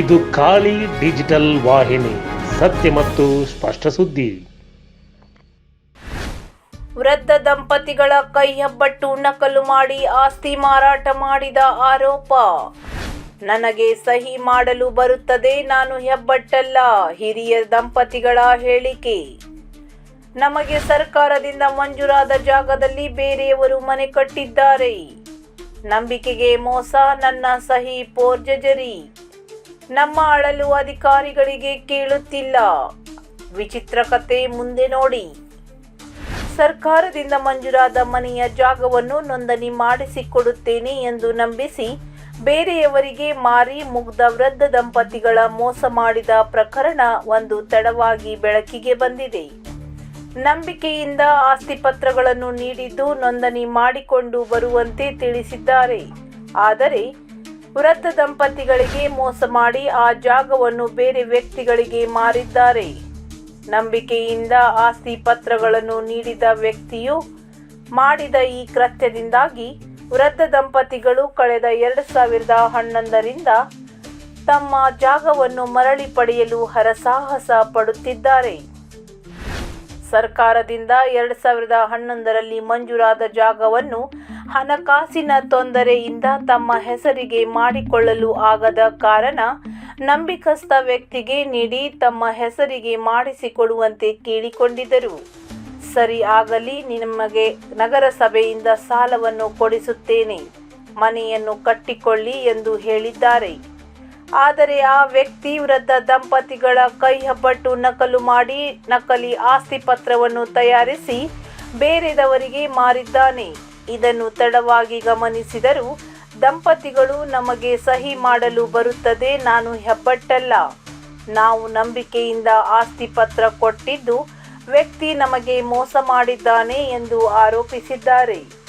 ಇದು ಖಾಲಿ ಡಿಜಿಟಲ್ ವಾಹಿನಿ, ಸತ್ಯ ಮತ್ತು ಸ್ಪಷ್ಟ ಸುದ್ದಿ. ವೃದ್ಧ ದಂಪತಿಗಳ ಕೈ ಹೆಬ್ಬಟ್ಟು ನಕಲು ಮಾಡಿ ಆಸ್ತಿ ಮಾರಾಟ ಮಾಡಿದ ಆರೋಪ. ನನಗೆ ಸಹಿ ಮಾಡಲು ಬರುತ್ತದೆ, ನಾನು ಹೆಬ್ಬಟ್ಟಲ್ಲ, ಹಿರಿಯ ದಂಪತಿಗಳ ಹೇಳಿಕೆ. ನಮಗೆ ಸರ್ಕಾರದಿಂದ ಮಂಜೂರಾದ ಜಾಗದಲ್ಲಿ ಬೇರೆಯವರು ಮನೆ ಕಟ್ಟಿದ್ದಾರೆ. ನಂಬಿಕೆಗೆ ಮೋಸ, ನನ್ನ ಸಹಿ ಪೋರ್ಜಜರಿ. ನಮ್ಮ ಅಳಲು ಅಧಿಕಾರಿಗಳಿಗೆ ಕೇಳುತ್ತಿಲ್ಲ. ವಿಚಿತ್ರ ಕತೆ ಮುಂದೆ ನೋಡಿ. ಸರ್ಕಾರದಿಂದ ಮಂಜೂರಾದ ಮನೆಯ ಜಾಗವನ್ನು ನೋಂದಣಿ ಮಾಡಿಸಿಕೊಡುತ್ತೇನೆ ಎಂದು ನಂಬಿಸಿ ಬೇರೆಯವರಿಗೆ ಮಾರಿ ಮುಗ್ಧ ವೃದ್ಧ ದಂಪತಿಗಳ ಮೋಸ ಮಾಡಿದ ಪ್ರಕರಣ ಒಂದು ತಡವಾಗಿ ಬೆಳಕಿಗೆ ಬಂದಿದೆ. ನಂಬಿಕೆಯಿಂದ ಆಸ್ತಿ ಪತ್ರಗಳನ್ನು ನೀಡಿದ್ದು ನೋಂದಣಿ ಮಾಡಿಕೊಂಡು ಬರುವಂತೆ ತಿಳಿಸಿದ್ದಾರೆ. ಆದರೆ ವೃದ್ಧ ದಂಪತಿಗಳಿಗೆ ಮೋಸ ಮಾಡಿ ಆ ಜಾಗವನ್ನು ಬೇರೆ ವ್ಯಕ್ತಿಗಳಿಗೆ ಮಾರಿದ್ದಾರೆ. ನಂಬಿಕೆಯಿಂದ ಆಸ್ತಿ ಪತ್ರಗಳನ್ನು ನೀಡಿದ ವ್ಯಕ್ತಿಯು ಮಾಡಿದ ಈ ಕೃತ್ಯದಿಂದಾಗಿ ವೃದ್ಧ ದಂಪತಿಗಳು ಕಳೆದ ಎರಡು ಸಾವಿರದ ಹನ್ನೊಂದರಿಂದ ತಮ್ಮ ಜಾಗವನ್ನು ಮರಳಿ ಪಡೆಯಲು ಹರಸಾಹಸ ಪಡುತ್ತಿದ್ದಾರೆ. ಸರ್ಕಾರದಿಂದ ಎರಡು ಸಾವಿರದ ಹನ್ನೊಂದರಲ್ಲಿ ಮಂಜೂರಾದ ಜಾಗವನ್ನು ಹಣಕಾಸಿನ ತೊಂದರೆಯಿಂದ ತಮ್ಮ ಹೆಸರಿಗೆ ಮಾಡಿಕೊಳ್ಳಲು ಆಗದ ಕಾರಣ ನಂಬಿಕಸ್ಥ ವ್ಯಕ್ತಿಗೆ ನೀಡಿ ತಮ್ಮ ಹೆಸರಿಗೆ ಮಾಡಿಸಿಕೊಡುವಂತೆ ಕೇಳಿಕೊಂಡಿದ್ದರು. ಸರಿ ಆಗಲಿ, ನಿಮಗೆ ನಗರಸಭೆಯಿಂದ ಸಾಲವನ್ನು ಕೊಡಿಸುತ್ತೇನೆ. ಮನೆಯನ್ನು ಕಟ್ಟಿಕೊಳ್ಳಿ ಎಂದು ಹೇಳಿದ್ದಾರೆ. ಆದರೆ ಆ ವ್ಯಕ್ತಿ ವೃದ್ಧ ದಂಪತಿಗಳ ಕೈ ಹಬ್ಬಟ್ಟು ನಕಲು ಮಾಡಿ ನಕಲಿ ಆಸ್ತಿ ಪತ್ರವನ್ನು ತಯಾರಿಸಿ ಬೇರೆದವರಿಗೆ ಮಾರಿದ್ದಾನೆ. ಇದನ್ನು ತಡವಾಗಿ ಗಮನಿಸಿದರು ದಂಪತಿಗಳು ನಮಗೆ ಸಹಿ ಮಾಡಲು ಬರುತ್ತದೆ ನಾನು ಹೆಬ್ಬಟ್ಟಲ್ಲ. ನಾವು ನಂಬಿಕೆಯಿಂದ ಆಸ್ತಿ ಪತ್ರ ಕೊಟ್ಟಿದ್ದು ವ್ಯಕ್ತಿ ನಮಗೆ ಮೋಸ ಮಾಡಿದ್ದಾನೆ ಎಂದು ಆರೋಪಿಸಿದ್ದಾರೆ.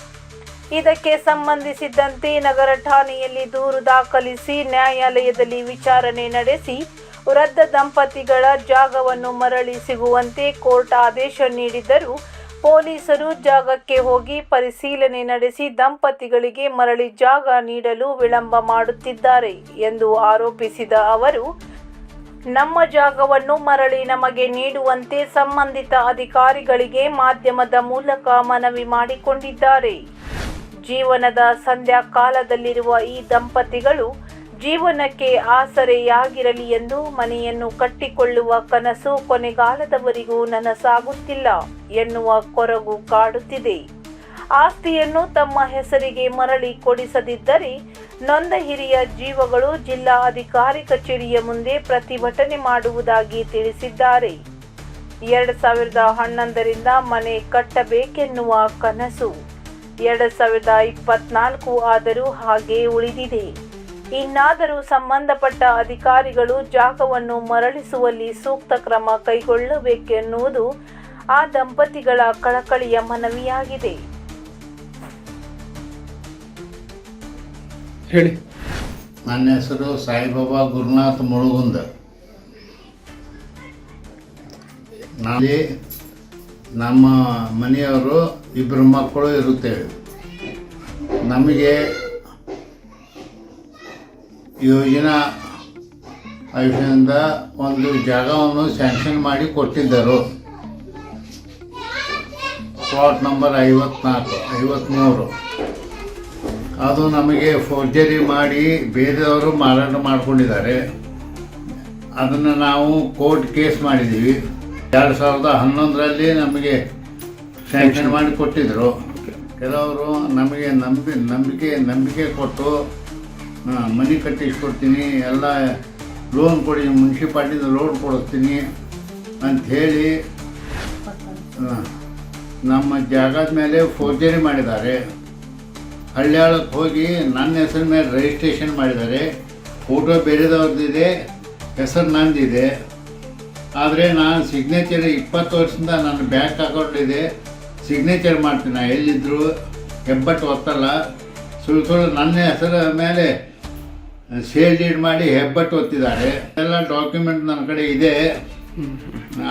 ಇದಕ್ಕೆ ಸಂಬಂಧಿಸಿದಂತೆ ನಗರ ಠಾಣೆಯಲ್ಲಿ ದೂರು ದಾಖಲಿಸಿ ನ್ಯಾಯಾಲಯದಲ್ಲಿ ವಿಚಾರಣೆ ನಡೆಸಿ ವೃದ್ಧ ದಂಪತಿಗಳ ಜಾಗವನ್ನು ಮರಳಿ ಸಿಗುವಂತೆ ಕೋರ್ಟ್ ಆದೇಶ ನೀಡಿದ್ದರೂ ಪೊಲೀಸರು ಜಾಗಕ್ಕೆ ಹೋಗಿ ಪರಿಶೀಲನೆ ನಡೆಸಿ ದಂಪತಿಗಳಿಗೆ ಮರಳಿ ಜಾಗ ನೀಡಲು ವಿಳಂಬ ಮಾಡುತ್ತಿದ್ದಾರೆ ಎಂದು ಆರೋಪಿಸಿದ ಅವರು, ನಮ್ಮ ಜಾಗವನ್ನು ಮರಳಿ ನಮಗೆ ನೀಡುವಂತೆ ಸಂಬಂಧಿತ ಅಧಿಕಾರಿಗಳಿಗೆ ಮಾಧ್ಯಮದ ಮೂಲಕ ಮನವಿ ಮಾಡಿಕೊಂಡಿದ್ದಾರೆ. ಜೀವನದ ಸಂಧ್ಯಾ ಕಾಲದಲ್ಲಿರುವ ಈ ದಂಪತಿಗಳು ಜೀವನಕ್ಕೆ ಆಸರೆಯಾಗಿರಲಿ ಎಂದು ಮನೆಯನ್ನು ಕಟ್ಟಿಕೊಳ್ಳುವ ಕನಸು ಕೊನೆಗಾಲದವರೆಗೂ ನನಸಾಗುತ್ತಿಲ್ಲ ಎನ್ನುವ ಕೊರಗು ಕಾಡುತ್ತಿದೆ. ಆಸ್ತಿಯನ್ನು ತಮ್ಮ ಹೆಸರಿಗೆ ಮರಳಿ ಕೊಡಿಸದಿದ್ದರೆ ನೊಂದ ಹಿರಿಯ ಜೀವಗಳು ಜಿಲ್ಲಾ ಅಧಿಕಾರಿ ಕಚೇರಿಯ ಮುಂದೆ ಪ್ರತಿಭಟನೆ ಮಾಡುವುದಾಗಿ ತಿಳಿಸಿದ್ದಾರೆ. ಎರಡು ಸಾವಿರದ ಹನ್ನೊಂದರಿಂದ ಮನೆ ಕಟ್ಟಬೇಕೆನ್ನುವ ಕನಸು. ಎರಡು ಸಾವಿರದ ಇಪ್ಪತ್ನಾಲ್ಕು ಆದರೂ ಹಾಗೆ ಉಳಿದಿದೆ. ಇನ್ನಾದರೂ ಸಂಬಂಧಪಟ್ಟ ಅಧಿಕಾರಿಗಳು ಜಾಗವನ್ನು ಮರಳಿಸುವಲ್ಲಿ ಸೂಕ್ತ ಕ್ರಮ ಕೈಗೊಳ್ಳಬೇಕೆನ್ನುವುದು ಆ ದಂಪತಿಗಳ ಕಳಕಳಿಯ ಮನವಿಯಾಗಿದೆ. ಹೇಳಿ. ನನ್ನ ಹೆಸರು ಸಾಯಿಬಾಬಾ ಗುರುನಾಥ್ ಮುಳುಗುಂದ. ನಾಳೆ ನಮ್ಮ ಮನೆಯವರು ಇಬ್ಬರು ಮಕ್ಕಳು ಇರುತ್ತೇವೆ. ನಮಗೆ ಯೋಜನಾ ಆಯುಷ್ಯದಿಂದ ಒಂದು ಜಾಗವನ್ನು ಸ್ಯಾಂಕ್ಷನ್ ಮಾಡಿ ಕೊಟ್ಟಿದ್ದರು. ಪ್ಲಾಟ್ ನಂಬರ್ ಐವತ್ನಾಲ್ಕು ಐವತ್ತ್ಮೂರು ಅದು ನಮಗೆ ಫೋರ್ಜರಿ ಮಾಡಿ ಬೇರೆಯವರು ಮಾರಾಟ ಮಾಡಿಕೊಂಡಿದ್ದಾರೆ. ಅದನ್ನು ನಾವು ಕೋರ್ಟ್ ಕೇಸ್ ಮಾಡಿದ್ದೀವಿ. ಎರಡು ಸಾವಿರದ ಹನ್ನೊಂದರಲ್ಲಿ ನಮಗೆ ಸ್ಯಾಂಕ್ಷನ್ ಮಾಡಿ ಕೊಟ್ಟಿದ್ದರು. ಕೆಲವರು ನಮಗೆ ನಂಬಿ ನಂಬಿಕೆ ನಂಬಿಕೆ ಕೊಟ್ಟು ಮನೆ ಕಟ್ಟಿಸ್ಕೊಡ್ತೀನಿ ಎಲ್ಲ ಲೋನ್ ಕೊಡಿ ಮುನ್ಸಿಪಾಲ್ಟಿಯಿಂದ ಲೋನ್ ಕೊಡಿಸ್ತೀನಿ ಅಂಥೇಳಿ ನಮ್ಮ ಜಾಗದ ಮೇಲೆ ಫೋರ್ಜರಿ ಮಾಡಿದ್ದಾರೆ. ಹಳ್ಳಿಯಾಳಕ್ಕೆ ಹೋಗಿ ನನ್ನ ಹೆಸರು ಮೇಲೆ ರಿಜಿಸ್ಟ್ರೇಷನ್ ಮಾಡಿದ್ದಾರೆ. ಫೋಟೋ ಬೇರೆದವ್ರದ್ದಿದೆ, ಹೆಸರು ನಂದಿದೆ. ಆದರೆ ನಾನು ಸಿಗ್ನೇಚರ್ ಇಪ್ಪತ್ತು ವರ್ಷದಿಂದ ನನ್ನ ಬ್ಯಾಂಕ್ ಅಕೌಂಟ್ ಇದೆ. ಸಿಗ್ನೇಚರ್ ಮಾಡ್ತೀನಿ, ನಾ ಎಲ್ಲಿದ್ದರೂ ಹೆಬ್ಬಟ್ಟು ಒತ್ತಲ್ಲ. ಸುಳ್ಳು ಸುಳ್ಳು ನನ್ನ ಹೆಸರ ಮೇಲೆ ಸೇಲ್ ಡೀಡ್ ಮಾಡಿ ಹೆಬ್ಬಟ್ಟು ಒತ್ತಿದ್ದಾರೆ. ಎಲ್ಲ ಡಾಕ್ಯುಮೆಂಟ್ ನನ್ನ ಕಡೆ ಇದೆ.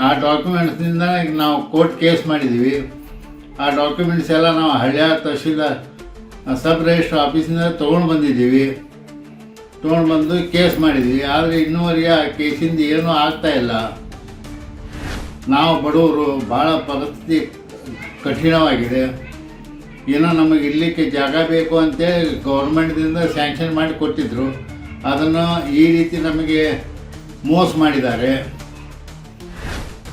ಆ ಡಾಕ್ಯುಮೆಂಟ್ಸ್ನಿಂದ ನಾವು ಕೋರ್ಟ್ ಕೇಸ್ ಮಾಡಿದ್ದೀವಿ ಆ ಡಾಕ್ಯುಮೆಂಟ್ಸ್ ಎಲ್ಲ ನಾವು ಹಳ್ಳಿಯ ತಹಶೀಲ್ದಾರ್ ಸಬ್ ರಿಜಿಸ್ಟರ್ ಆಫೀಸಿಂದ ತೊಗೊಂಡು ಬಂದಿದ್ದೀವಿ. ತೊಗೊಂಡು ಬಂದು ಕೇಸ್ ಮಾಡಿದ್ವಿ. ಆದರೆ ಇನ್ನೂವರೆಗೆ ಆ ಕೇಸಿಂದ ಏನೂ ಆಗ್ತಾ ಇಲ್ಲ. ನಾವು ಬಡವರು, ಭಾಳ ಪರಿಸ್ಥಿತಿ ಕಠಿಣವಾಗಿದೆ. ಏನೋ ನಮಗೆ ಇರಲಿಕ್ಕೆ ಜಾಗ ಬೇಕು ಅಂತೇಳಿ ಗೌರ್ಮೆಂಟ್ದಿಂದ ಸ್ಯಾಂಕ್ಷನ್ ಮಾಡಿ ಕೊಟ್ಟಿದ್ದರು ಅದನ್ನು ಈ ರೀತಿ ನಮಗೆ ಮೋಸ ಮಾಡಿದ್ದಾರೆ.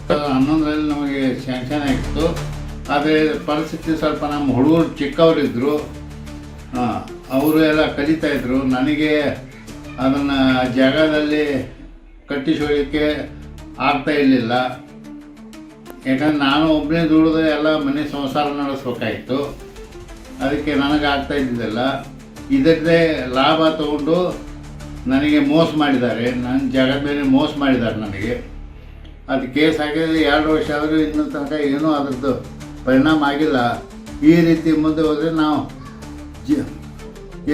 ಹನ್ನೊಂದರಲ್ಲಿ ನಮಗೆ ಸ್ಯಾಂಕ್ಷನ್ ಆಗಿತ್ತು. ಆದರೆ ಪರಿಸ್ಥಿತಿ ಸ್ವಲ್ಪ ನಮ್ಮ ಹುಡುಗರು ಚಿಕ್ಕವರಿದ್ದರು ಅವರು ಎಲ್ಲ ಕಲಿತಾ ಇದ್ರು. ನನಗೆ ಅದನ್ನು ಜಾಗದಲ್ಲಿ ಕಟ್ಟಿಸೋಲಿಕ್ಕೆ ಆಗ್ತಾ ಇರಲಿಲ್ಲ. ಯಾಕಂದ್ರೆ ನಾನು ಒಬ್ಬನೇ ದುಡಿದು ಎಲ್ಲ ಮನೆ ಸಂಸಾರ ನಡೆಸ್ಬೇಕಾಯಿತು. ಅದಕ್ಕೆ ನನಗೆ ಆಗ್ತಾ ಇದ್ದಿದ್ದಲ್ಲ. ಇದರದ್ದೇ ಲಾಭ ತಗೊಂಡು ನನಗೆ ಮೋಸ ಮಾಡಿದ್ದಾರೆ. ನನ್ನ ಜಾಗದ ಮೇಲೆ ಮೋಸ ಮಾಡಿದ್ದಾರೆ ನನಗೆ. ಅದು ಕೇಸ್ ಆಗಿದೆ ಎರಡು ವರ್ಷ ಆದರೂ ಇನ್ನೂ ತನಕ ಏನೂ ಅದರದ್ದು ಪರಿಣಾಮ ಆಗಿಲ್ಲ. ಈ ರೀತಿ ಮುಂದೆ ಹೋದರೆ ನಾವು ಜಿ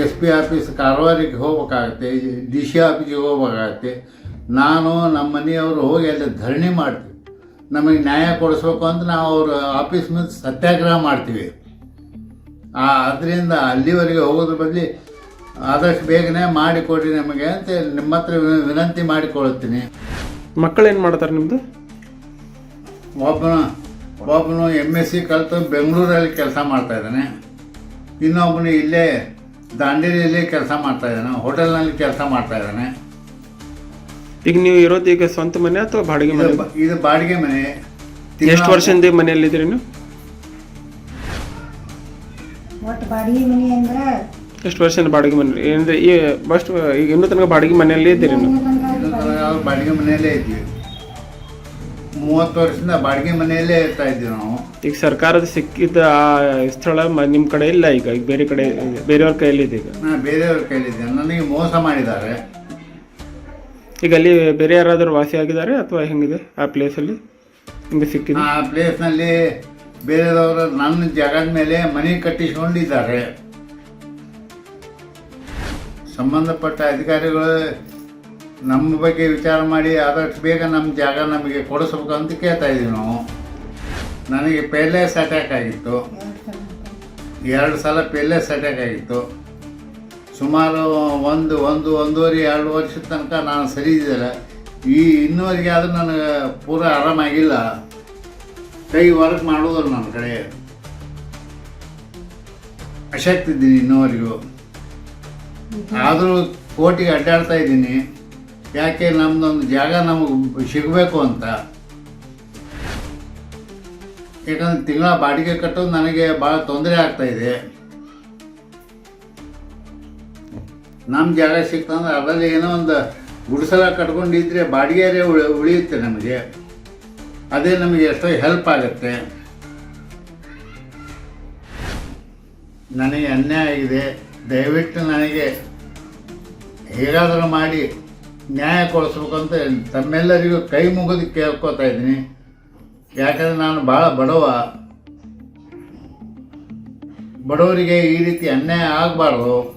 ಎಸ್ ಪಿ ಆಫೀಸ್ ಕಾರವಾರಿಗೆ ಹೋಗ್ಬೇಕಾಗತ್ತೆ, ಡಿ ಸಿ ಆಫೀಸಿಗೆ ಹೋಗ್ಬೇಕಾಗತ್ತೆ. ನಾನು ನಮ್ಮ ಮನೆಯವರು ಹೋಗಿ ಅಲ್ಲಿ ಧರಣಿ ಮಾಡ್ತೀವಿ. ನಮಗೆ ನ್ಯಾಯ ಕೊಡಿಸ್ಬೇಕು ಅಂತ ನಾವು ಅವ್ರ ಆಫೀಸ್ ಮುಂದೆ ಸತ್ಯಾಗ್ರಹ ಮಾಡ್ತೀವಿ. ಅದರಿಂದ ಅಲ್ಲಿವರೆಗೆ ಹೋಗೋದ್ರ ಬದಲಿ ಆದಷ್ಟು ಬೇಗನೆ ಮಾಡಿಕೊಡಿ ನಮಗೆ ಅಂತ ನಿಮ್ಮ ಹತ್ರ ವಿನ- ವಿನಂತಿ ಮಾಡಿಕೊಳ್ಳುತ್ತೀನಿ. ಮಕ್ಕಳು ಏನು ಮಾಡ್ತಾರೆ ನಿಮ್ಮದು ಒಬ್ಬನು ಒಬ್ಬನು ಎಂ ಎಸ್ ಸಿ ಕಲಿತು ಬೆಂಗಳೂರಲ್ಲಿ ಕೆಲಸ ಮಾಡ್ತಾ ಇದ್ದಾನೆ. ಇನ್ನೊಬ್ಬನು ಇಲ್ಲೇ ದಾಂಡೇಲಿಯಲ್ಲಿ ಕೆಲಸ ಮಾಡ್ತಾ ಇದ್ದಾನೆ ಹೋಟೆಲ್ನಲ್ಲಿ ಕೆಲಸ ಮಾಡ್ತಾ ಇದ್ದಾನೆ. ಈಗ ನೀವು ಇರೋದು ಈಗ ಸ್ವಂತ ಮನೆ ಅಥವಾ ಬಾಡಿಗೆ ಮನೆ? ಇದು ಬ- ಇದು ಬಾಡಿಗೆ ಮನೆ. ಎಷ್ಟು ವರ್ಷದಿಂದ ಮನೆಯಲ್ಲಿದ್ದೀರಿ ನೀವು? ಒಟ್ಟು ಬಾಡಿಗೆ ಮನೆ ಅಂದ್ರೆ ಎಷ್ಟು ವರ್ಷದಿಂದ ಬಾಡಿಗೆ ಮನೆ ಏನಂದ್ರೆ ಈ ಫಸ್ಟ್ ಈಗ ಇನ್ನೂ ತನಕ ಬಾಡಿಗೆ ಮನೆಯಲ್ಲೇ ಇದ್ದೀರಿ ನೀವು? ನಾವು ಬಾಡಿಗೆ ಮನೆಯಲ್ಲೇ ಇದ್ವಿ ಮೂವತ್ತು ವರ್ಷದಿಂದ ಬಾಡಿಗೆ ಮನೆಯಲ್ಲೇ ಇರ್ತಾ ಇದ್ದೀವಿ ನಾವು. ಈಗ ಸರ್ಕಾರದ ಸಿಕ್ಕಿದ ಆ ಸ್ಥಳ ಮ- ನಿಮ್ಮ ಕಡೆ ಇಲ್ಲ ಈಗ ಈಗ ಬೇರೆ ಕಡೆ ಬೇರೆಯವ್ರ ಕೈಯಲ್ಲಿ ಇದೆ ಈಗ? ನಾನು ಬೇರೆಯವ್ರ ಕೈಲಿದ್ದೆ ನನಗೆ ಮೋಸ ಮಾಡಿದ್ದಾರೆ. ಈಗ ಅಲ್ಲಿ ಬೇರೆ ಯಾರಾದರೂ ವಾಸಿ ಆಗಿದ್ದಾರೆ ಅಥವಾ ಹೆಂಗಿದೆ ಆ ಪ್ಲೇಸಲ್ಲಿ ನಿಮಗೆ ಸಿಕ್ಕಿದೆ? ಆ ಪ್ಲೇಸ್ನಲ್ಲಿ ಬೇರೆಯವರು ನನ್ನ ಜಾಗದ ಮೇಲೆ ಮನೆ ಕಟ್ಟಿಸ್ಕೊಂಡಿದ್ದಾರೆ. ಸಂಬಂಧಪಟ್ಟ ಅಧಿಕಾರಿಗಳು ನಮ್ಮ ಬಗ್ಗೆ ವಿಚಾರ ಮಾಡಿ ಆದಷ್ಟು ಬೇಗ ನಮ್ಮ ಜಾಗ ನಮಗೆ ಕೊಡಿಸ್ಬೇಕು ಅಂತ ಕೇಳ್ತಾ ಇದ್ದೀವಿ ನಾವು. ನನಗೆ ಪೇಲೆಸ್ ಅಟ್ಯಾಕ್ ಆಗಿತ್ತು. ಎರಡು ಸಲ ಪೇಲೆಸ್ ಅಟ್ಯಾಕ್ ಆಗಿತ್ತು. ಸುಮಾರು ಒಂದು ಒಂದು, ಒಂದೂವರೆ, ಎರಡು ವರ್ಷದ ತನಕ ನಾನು ಸರಿ ಇದ್ದಿಲ್ಲ. ಈ ಇನ್ನೂವರೆಗೆ ಆದರೂ ನನಗೆ ಪೂರ ಆರಾಮಾಗಿಲ್ಲ ಕೈ ವರ್ಕ್ ಮಾಡೋದಿಲ್ಲ ನನ್ನ ಕಡೆ. ಅಶಕ್ತಿದ್ದೀನಿ ಇನ್ನೂವರೆಗೂ. ಆದರೂ ಕೋಟಿಗೆ ಅಡ್ಡಾಡ್ತಾ ಇದ್ದೀನಿ. ಯಾಕೆ ನಮ್ದೊಂದು ಜಾಗ ನಮಗೆ ಸಿಗಬೇಕು ಅಂತ? ಯಾಕಂದ್ರೆ ತಿಂಗಳ ಬಾಡಿಗೆ ಕಟ್ಟೋದು ನನಗೆ ಭಾಳ ತೊಂದರೆ ಆಗ್ತಾ ಇದೆ. ನಮ್ಮ ಜಾಗ ಸಿಕ್ತಂದ್ರೆ ಅದರಲ್ಲಿ ಏನೋ ಒಂದು ಗುಡಿಸಲ ಕಟ್ಕೊಂಡಿದ್ರೆ ಬಾಡಿಗೆರೇ ಉಳಿ, ಉಳಿಯುತ್ತೆ ನಮಗೆ. ಅದೇ ನಮಗೆ ಎಷ್ಟೋ ಹೆಲ್ಪ್ ಆಗುತ್ತೆ. ನನಗೆ ಅನ್ಯಾಯ ಆಗಿದೆ ದಯವಿಟ್ಟು ನನಗೆ ಹೇಗಾದರೂ ಮಾಡಿ ನ್ಯಾಯ ಕೊಡಿಸ್ಬೇಕಂತ ತಮ್ಮೆಲ್ಲರಿಗೂ ಕೈ ಮುಗಿದು ಕೇಳ್ಕೊತಾ ಇದ್ದೀನಿ. ಯಾಕಂದರೆ ನಾನು ಭಾಳ ಬಡವ. ಬಡವರಿಗೆ ಈ ರೀತಿ ಅನ್ಯಾಯ ಆಗಬಾರ್ದು.